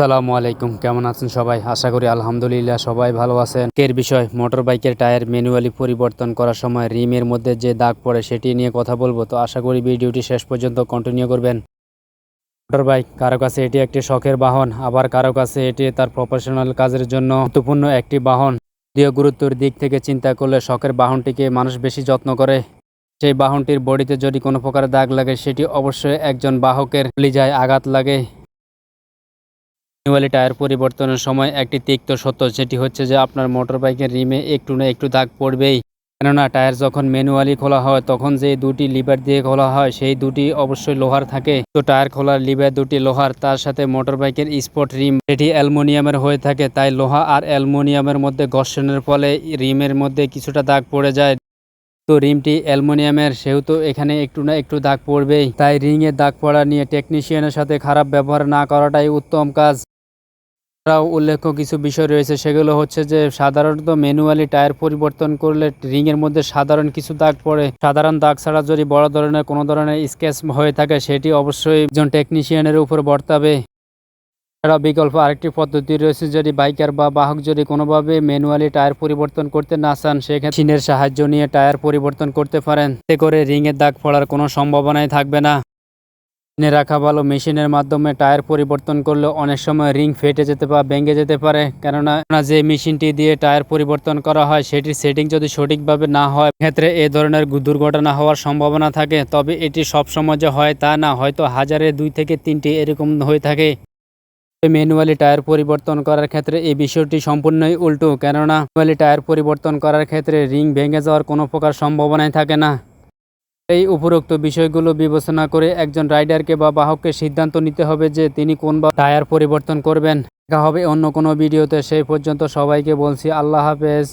আসসালামু আলাইকুম। কেমন আছেন সবাই? আশা করি আলহামদুলিল্লাহ সবাই ভালো আছেন। এর বিষয় মোটর বাইকের টায়ার ম্যানুয়ালি পরিবর্তন করার সময় রিমের মধ্যে যে দাগ পড়ে সেটি নিয়ে কথা বলব। তো আশা করি ভিডিওটি শেষ পর্যন্ত কন্টিনিউ করবেন। মোটর বাইক কারও কাছে এটি একটি শখের বাহন, আবার কারও কাছে এটি তার প্রফেশনাল কাজের জন্য গুরুত্বপূর্ণ একটি বাহন। দ্বিতীয় গুরুত্বের দিক থেকে চিন্তা করলে শখের বাহনটিকে মানুষ বেশি যত্ন করে। সেই বাহনটির বডিতে যদি কোনো প্রকার দাগ লাগে, সেটি অবশ্যই একজন বাহকের লিজায় আঘাত লাগে। ম্যানুয়ালি টায়ার পরিবর্তনের সময় একটি তিক্ত সত্য যেটি হচ্ছে যে আপনার মোটর বাইকের রিমে একটু না একটু দাগ পড়বেই। কেননা টায়ার যখন ম্যানুয়ালি খোলা হয়, তখন যে দুটি লিভার দিয়ে খোলা হয়, সেই দুটি অবশ্যই লোহার থাকে। তো টায়ার খোলার লিভার দুটি লোহার, তার সাথে মোটর বাইকের স্পট রিম এটি অ্যালুমিনিয়ামের হয়ে থাকে, তাই লোহা আর অ্যালুমিনিয়ামের মধ্যে ঘর্ষণের ফলে রিমের মধ্যে কিছুটা দাগ পড়ে যায়। তো রিমটি অ্যালুমিনিয়ামের, সেহেতু এখানে একটু না একটু দাগ পড়বেই। তাই রিংয়ে দাগ পড়া নিয়ে টেকনিশিয়ানের সাথে খারাপ ব্যবহার না করাটাই উত্তম কাজ। এছাড়াও উল্লেখ্য কিছু বিষয় রয়েছে, সেগুলো হচ্ছে যে সাধারণত ম্যানুয়ালি টায়ার পরিবর্তন করলে রিংয়ের মধ্যে সাধারণ কিছু দাগ পড়ে। সাধারণ দাগ ছাড়া যদি বড় ধরনের কোনো ধরনের স্কেচ হয়ে থাকে, সেটি অবশ্যই একজন টেকনিশিয়ানের উপর বর্তাবে। এছাড়াও বিকল্প আরেকটি পদ্ধতি রয়েছে, যদি বাইকার বা বাহক যদি কোনোভাবে ম্যানুয়ালি টায়ার পরিবর্তন করতে না চান সেখানে মেশিনের সাহায্য নিয়ে টায়ার পরিবর্তন করতে পারেন। এতে করে রিংয়ের দাগ পড়ার কোনো সম্ভাবনাই থাকবে না। রাখা ভালো মেশিনের মাধ্যমে টায়ার পরিবর্তন করলে অনেক সময় রিং ফেটে যেতে বা ভেঙে যেতে পারে। কেননা, যে মেশিনটি দিয়ে টায়ার পরিবর্তন করা হয়, সেটির সেটিং যদি সঠিকভাবে না হয় ক্ষেত্রে এ ধরনের দুর্ঘটনা হওয়ার সম্ভাবনা থাকে। তবে এটি সব সময় যে হয় তা না, হয়তো হাজারে দুই থেকে তিনটি এরকম হয়ে থাকে। ম্যানুয়ালি টায়ার পরিবর্তন করার ক্ষেত্রে এই বিষয়টি সম্পূর্ণই উল্টো। কেননা, ম্যানুয়ালি টায়ার পরিবর্তন করার ক্ষেত্রে রিং ভেঙে যাওয়ার কোনো প্রকার সম্ভাবনাই থাকে না। এই উপরোক্ত বিষয়গুলো বিবেচনা করে একজন রাইডারকে বা বাহককে সিদ্ধান্ত নিতে হবে যে তিনি কোন বা টায়ার পরিবর্তন করবেন। দেখা হবে অন্য কোনো ভিডিওতে। সেই পর্যন্ত সবাইকে বলছি, আল্লাহ হাফেজ।